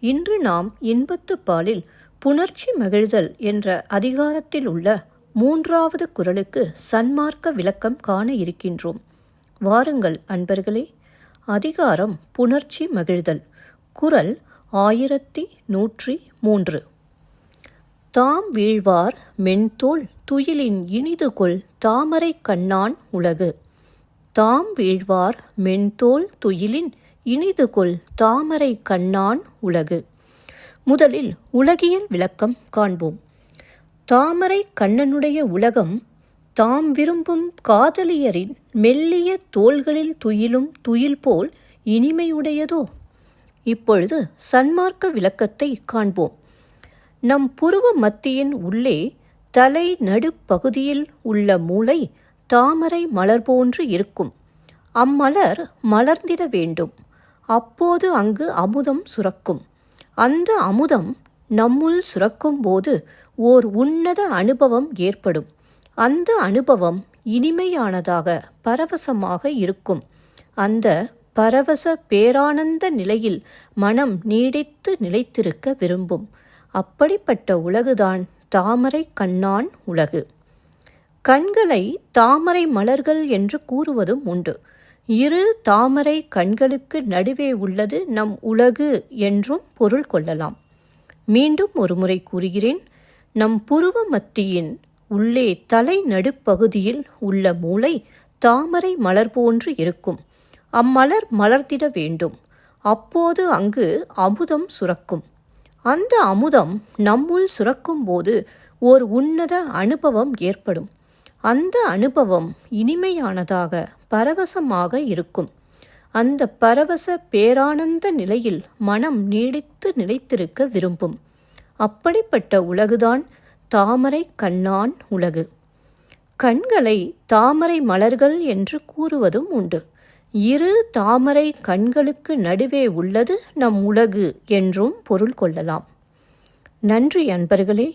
இன்று நாம் இன்பத்து பாலில் புணர்ச்சி மகிழ்தல் என்ற அதிகாரத்தில் உள்ள மூன்றாவது குரலுக்கு சன்மார்க்க விளக்கம் காண இருக்கின்றோம். வாருங்கள் அன்பர்களே அதிகாரம் புணர்ச்சி மகிழ்தல் குரல் ஆயிரத்தி நூற்றி மூன்று. தாம் வீழ்வார் மென்தோல் துயிலின் இனிதுகொள் தாமரை கண்ணான் உலகு. தாம் வீழ்வார் மென்தோல் துயிலின் இனிதுகொள் தாமரை கண்ணான் உலகு. முதலில் உலகியல் விளக்கம் காண்போம். தாமரை கண்ணனுடைய உலகம் தாம் விரும்பும் காதலியரின் மெல்லிய தோள்களில் துயிலும் துயில் போல் இனிமையுடையதோ? இப்பொழுது சன்மார்க்க விளக்கத்தை காண்போம். நம் புருவ மத்தியின் உள்ளே தலை நடுப்பகுதியில் உள்ள மூளை தாமரை மலர் போன்று இருக்கும். அம்மலர் மலர்ந்திட வேண்டும். அப்போது அங்கு அமுதம் சுரக்கும். அந்த அமுதம் நம்முள் சுரக்கும்போது ஓர் உன்னத அனுபவம் ஏற்படும். அந்த அனுபவம் இனிமையானதாக பரவசமாக இருக்கும். அந்த பரவச பேரானந்த நிலையில் மனம் நீடித்து நிலைத்திருக்க விரும்பும். அப்படிப்பட்ட உலகுதான் தாமரை கண்ணான் உலகு. கண்களை தாமரை மலர்கள் என்று கூறுவதும் உண்டு. இரு தாமரை கண்களுக்கு நடுவே உள்ளது நம் உலகு என்றும் பொருள் கொள்ளலாம். மீண்டும் ஒருமுறை கூறுகிறேன் நம் புருவ மத்தியின் உள்ளே தலை நடுப்பகுதியில் உள்ள மூளை தாமரை மலர் போன்று இருக்கும். அம்மலர் மலர்த்திட வேண்டும். அப்போது அங்கு அமுதம் சுரக்கும். அந்த அமுதம் நம்முள் சுரக்கும் போது ஓர் உன்னத அனுபவம் ஏற்படும். அந்த அனுபவம் இனிமையானதாக பரவசமாக இருக்கும். அந்த பரவச பேரானந்த நிலையில் மனம் நீடித்து நிலைத்திருக்க விரும்பும். அப்படிப்பட்ட உலகுதான் தாமரை கண்ணான் உலகு. கண்களை தாமரை மலர்கள் என்று கூறுவதும் உண்டு. இரு தாமரை கண்களுக்கு நடுவே உள்ளது நம் உலகு என்றும் பொருள் கொள்ளலாம். நன்றி அன்பர்களே